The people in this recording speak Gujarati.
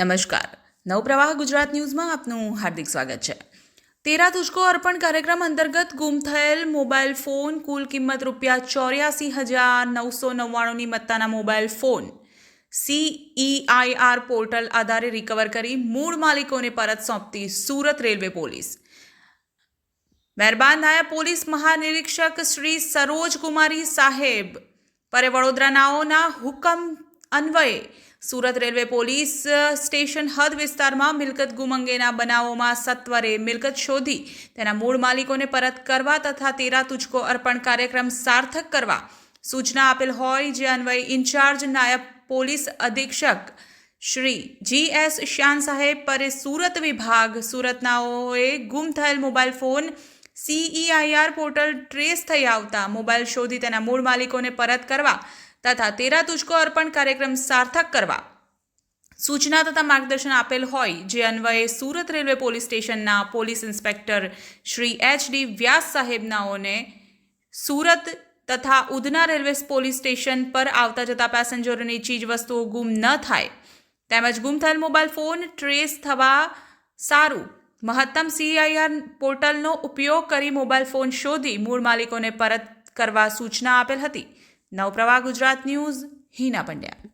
નમસ્કાર. નવપ્રવાહ ગુજરાત ન્યૂઝમાં આપનું હાર્દિક સ્વાગત છે. તેરા તુષ્કો અર્પણ કાર્યક્રમ અંતર્ગત ગુમ થયેલ મોબાઈલ ફોન કુલ કિંમત રૂપિયા ચોર્યાસી હજાર નવસો નવ્વાણુંની મત્તાના મોબાઈલ ફોન સીઈઆઈઆર પોર્ટલ આધારે રિકવર કરી મૂળ માલિકોને પરત સોંપતી સુરત રેલવે પોલીસ. મહેરબાન નાયબ પોલીસ મહાનિરીક્ષક શ્રી સરોજ કુમારી સાહેબ, પરે વડોદરાનાઓના હુકમ અન્વયે સુરત રેલવે પોલીસ સ્ટેશન હદ વિસ્તારમાં મિલકત ગુમ અંગેના બનાવોમાં સત્વરે મિલકત શોધી તેના મૂળ માલિકોને પરત કરવા તથા તેરા તુચકો અર્પણ કાર્યક્રમ સાર્થક કરવા સૂચના આપેલ હોય જે અન્વયે ઇન્ચાર્જ નાયબ પોલીસ અધિક્ષક શ્રી જી એસ શ્યાન સાહેબ પરે સુરત વિભાગ સુરતનાઓએ ગુમ થયેલ mobile phone CEIR portal trace થઈ આવતા મોબાઈલ શોધી તેના મૂળ માલિકોને પરત કરવા તથા તેરા તુજકો અર્પણ કાર્યક્રમ સાર્થક કરવા સૂચના તથા માર્ગદર્શન આપેલ હોય જે અન્વયે સુરત રેલવે પોલીસ સ્ટેશનના police inspector Shri H D Vyas સાહેબનાઓને Surat તથા ઉધના રેલવે પોલીસ સ્ટેશન પર આવતા જતા પેસેન્જરોની ચીજવસ્તુઓ ગુમ ન થાય તેમજ ગુમ થયેલ મોબાઈલ ફોન ટ્રેસ થવા સારું મહત્તમ સીઆઈઆર પોર્ટલનો ઉપયોગ કરી મોબાઈલ ફોન શોધી મૂળ માલિકોને પરત કરવા સૂચના આપેલ હતી. નવપ્રવાહ ગુજરાત ન્યૂઝ હિના પંડ્યા.